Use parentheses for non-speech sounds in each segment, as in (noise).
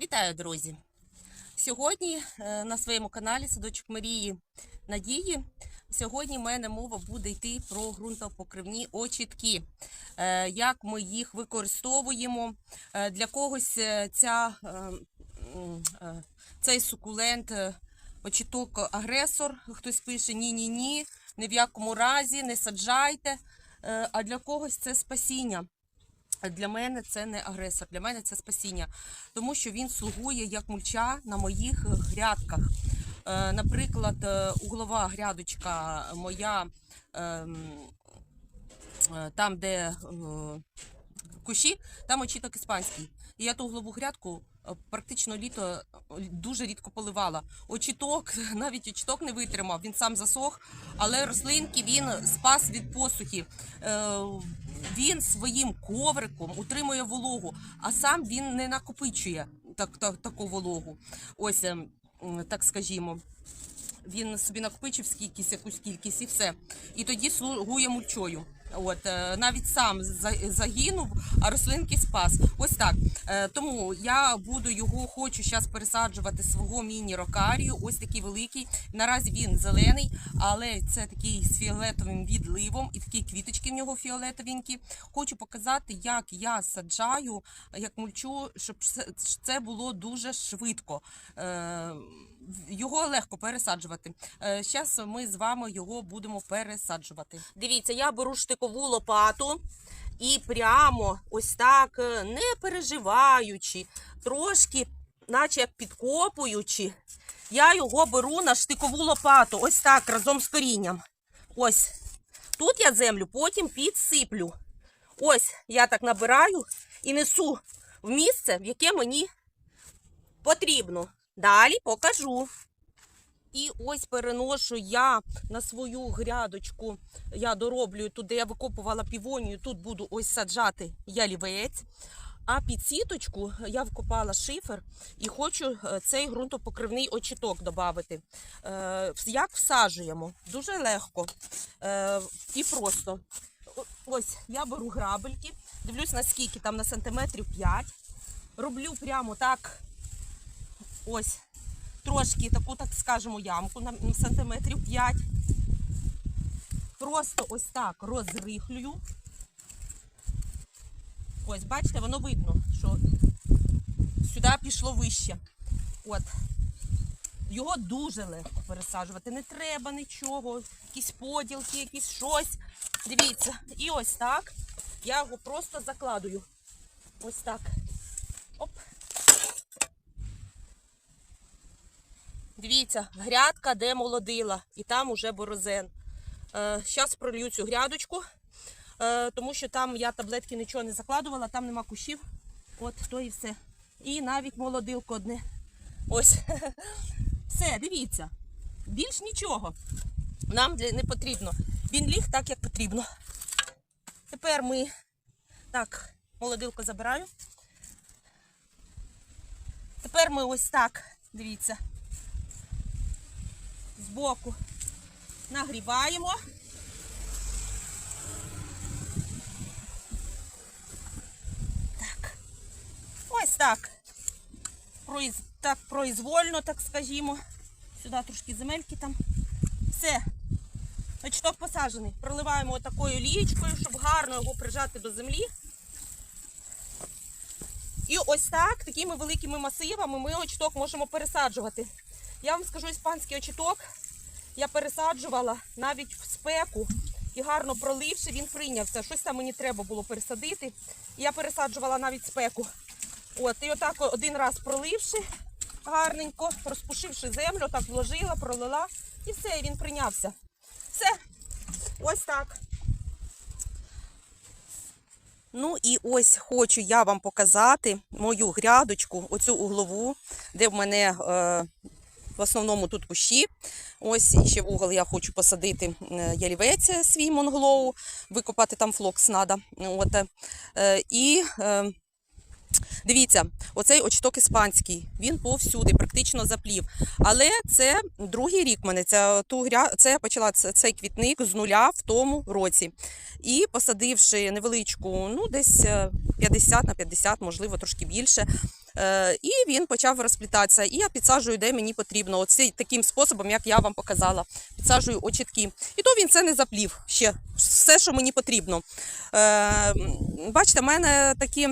Вітаю, друзі! Сьогодні е, на своєму каналі Садочок Марії Надії. Сьогодні в мене мова буде йти про ґрунтопокривні очітки, Е, як ми їх використовуємо. Е, Для когось ця, цей сукулент очіток агресор. Хтось пише ні-ні ні, ні в якому разі не саджайте. А для когось це спасіння. Для мене це не агресор, для мене це спасіння, тому що він слугує як мульча на моїх е, грядках. Е, Наприклад, е, углова грядочка моя ем, там, де кущі, там очіток іспанський. І я ту углову грядку практично літо е, дуже рідко поливала. Очіток, (laughs) навіть очіток не витримав, він сам засох, але рослинки він спас від посухи. Е, Він своїм ковриком утримує вологу, а сам він не накопичує так, так, таку вологу. Ось, ем, так скажімо. Він собі накопичив скількись, якусь кількість і все. І тоді слугує мульчою. От е, навіть сам загинув, а рослинки спас. Ось так. Е, Тому я буду його хочу зараз пересаджувати свого міні-рокарію. Ось такий великий. Наразі він зелений, але це такий з фіолетовим відливом, і такі квіточки в нього фіолетовенькі. Хочу показати, як я саджаю, як мульчу, щоб це- було дуже швидко. Е, Його легко пересаджувати. Зараз ми з вами його будемо пересаджувати. Дивіться, я беру штикову лопату і прямо ось так, е, не переживаючи, трошки, наче як підкопуючи, я його беру на штикову лопату. Ось так, разом з корінням. Ось. Тут я землю потім підсиплю. Ось я так набираю і несу в місце, в яке мені потрібно. Далі покажу. І ось переношу я на свою грядочку. Я дороблюю туди, я викопувала півонію, тут буду ось саджати ялівець. А під сіточку я вкопала шифер і хочу е, цей ґрунтопокривний очіток додати. Е, Як всаджуємо? Дуже легко е, і просто. Ось я беру грабельки, дивлюсь наскільки там на сантиметрів 5. Роблю прямо так ось трошки таку, так скажемо, ямку на сантиметрів 5. Просто ось так розрихлюю. Ось, бачите, воно видно, що сюди пішло вище. От. Його дуже легко пересаджувати. Не треба нічого, якісь поділки, якісь щось. Дивіться. І ось так. Я його просто закладую. Ось так. Дивіться, грядка, де молодила, і там уже борозен. Зараз пролью цю грядочку, е, тому що там я таблетки нічого не закладувала, там нема кущів. От, то і все. І навіть молодилко одне. Ось. (laughs) Все, дивіться. Більш нічого. Нам не потрібно. Він ліг так, як потрібно. Тепер ми так, молодилко забираю. Тепер ми ось так, дивіться, збоку нагріваємо. Так. Ось так. Произ... Так произвольно, так скажімо. Сюди трошки земельки там. Все. Очток посаджений. Проливаємо отакою олієчкою, щоб гарно його прижати до землі. І ось так, такими великими масивами ми очток можемо пересаджувати. Я вам скажу іспанський очіток. Я пересаджувала навіть в спеку і гарно проливши, він прийнявся. Щось там мені треба було пересадити. Я пересаджувала навіть спеку. От, і отак один раз проливши гарненько, розпушивши землю, так вложила, пролила, і все, і він прийнявся. Все. Ось так. Ну і ось хочу я вам показати мою грядочку, оцю углову, де в мене е, в основному тут кущі. Ось ще в угол я хочу посадити е, ялівець свій монглоу, викопати там флокс треба. От. Е, і е, Дивіться, оцей очток іспанський, він повсюди, практично заплів. Але це другий рік мене. Це, ту це я почала цей квітник з нуля в тому році. І посадивши невеличку, ну десь е, 50 на 50, можливо, трошки більше, Е, і він почав розплітатися. І я підсаджую, де мені потрібно. Оце таким способом, як я вам показала. Підсаджую очітки. І то він це не заплів ще все, що мені потрібно. Е, бачите, в мене такі.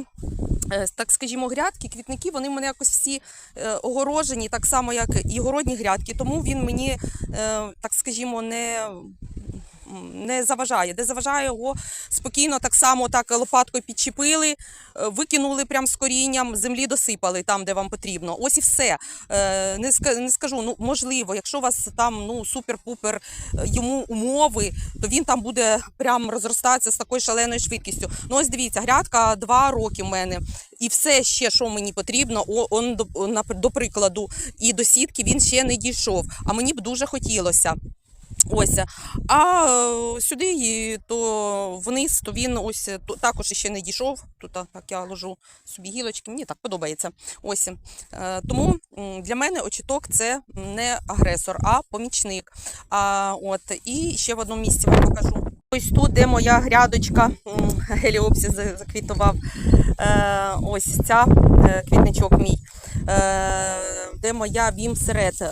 е, Так скажімо, грядки, квітники, вони в мене якось всі е, огорожені, так само, як і городні грядки. Тому він мені, е, так скажімо, не, не заважає. Де заважає його спокійно, так само так лопаткою підчепили, е, викинули прям з корінням, землі досипали там, де вам потрібно. Ось і все. Е, Не не скажу, ну можливо, якщо у вас там ну супер-пупер е, йому умови, то він там буде прям розростатися з такою шаленою швидкістю. Ну ось дивіться, грядка два роки в мене. І все ще, що мені потрібно, он до, до прикладу, і до сітки він ще не дійшов. А мені б дуже хотілося. Ось. А е, сюди то вниз, то він ось е, то, також ще не дійшов. Тут так я ложу собі гілочки, мені так подобається. Ось. Е, Тому для мене очіток це не агресор, а помічник. А, от, і ще в одному місці вам покажу. Ось тут, де моя грядочка м, геліопсис заквітував. Ось ця квітничок мій, е, де моя вімсерет е,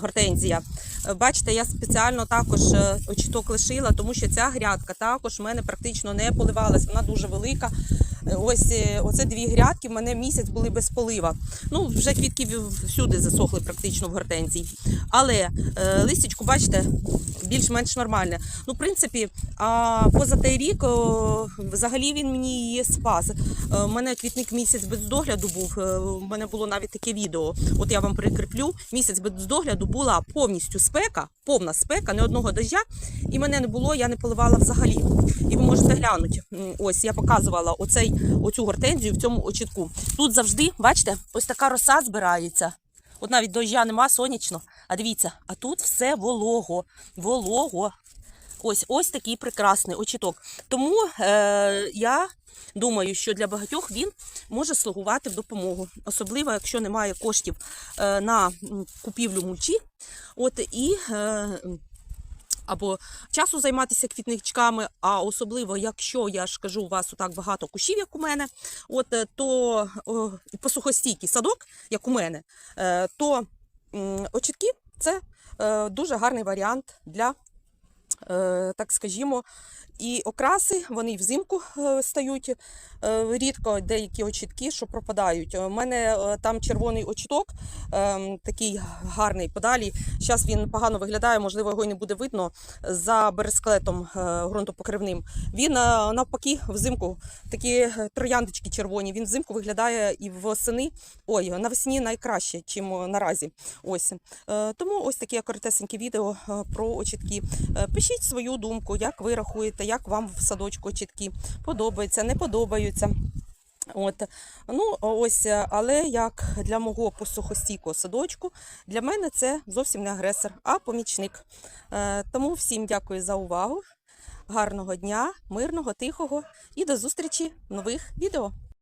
гортензія. Е, Бачите, я спеціально також е, очіток лишила, тому що ця грядка також в мене практично не поливалась. Вона дуже велика. Е, Ось е, оце дві грядки в мене місяць були без полива. Ну, вже квітки всюди засохли практично в гортензії. Але е, листячку, бачите, більш-менш нормальне. Ну, в принципі, а поза той рік о, взагалі він мені її спас. Е, У мене квітник місяць без догляду був. е, У мене було навіть таке відео. От я вам прикріплю. Місяць без догляду була повністю спека, повна спека, не одного дождя. І мене не було, я не поливала взагалі. І ви можете глянути. Ось я показувала оцей, оцю гортензію в цьому очітку. Тут завжди, бачите, ось така роса збирається. От навіть дождя нема сонячно. А дивіться, а тут все волого, волого. Ось ось такий прекрасний очіток. Тому е, я думаю, що для багатьох він може слугувати в допомогу, особливо якщо немає коштів е, на купівлю мульчі. От і е, або часу займатися квітничками, а особливо, якщо я ж кажу, у вас так багато кущів, як у мене, от е, то о, посухостійкий садок, як у мене, е, то очітки це е, дуже гарний варіант для, так скажімо, і окраси, вони взимку е, стають е, рідко деякі очітки, що пропадають. У мене е, там червоний очіток, е, такий гарний подалі. Зараз він погано виглядає, можливо, його і не буде видно за бересклетом ґрунтопокривним. Він навпаки взимку такі трояндочки червоні. Він взимку виглядає і восени, ой, навесні найкраще, чим наразі. Ось тому ось таке коротесеньке відео про очітки. Пишіть свою думку, як ви рахуєте, як вам в садочку чіткі подобаються, не подобаються. От ну ось, е, але як для мого посухостійкого садочку, для мене це зовсім не агресор, а помічник. Е, Тому всім дякую за увагу. Гарного дня, мирного, тихого і до зустрічі в нових відео.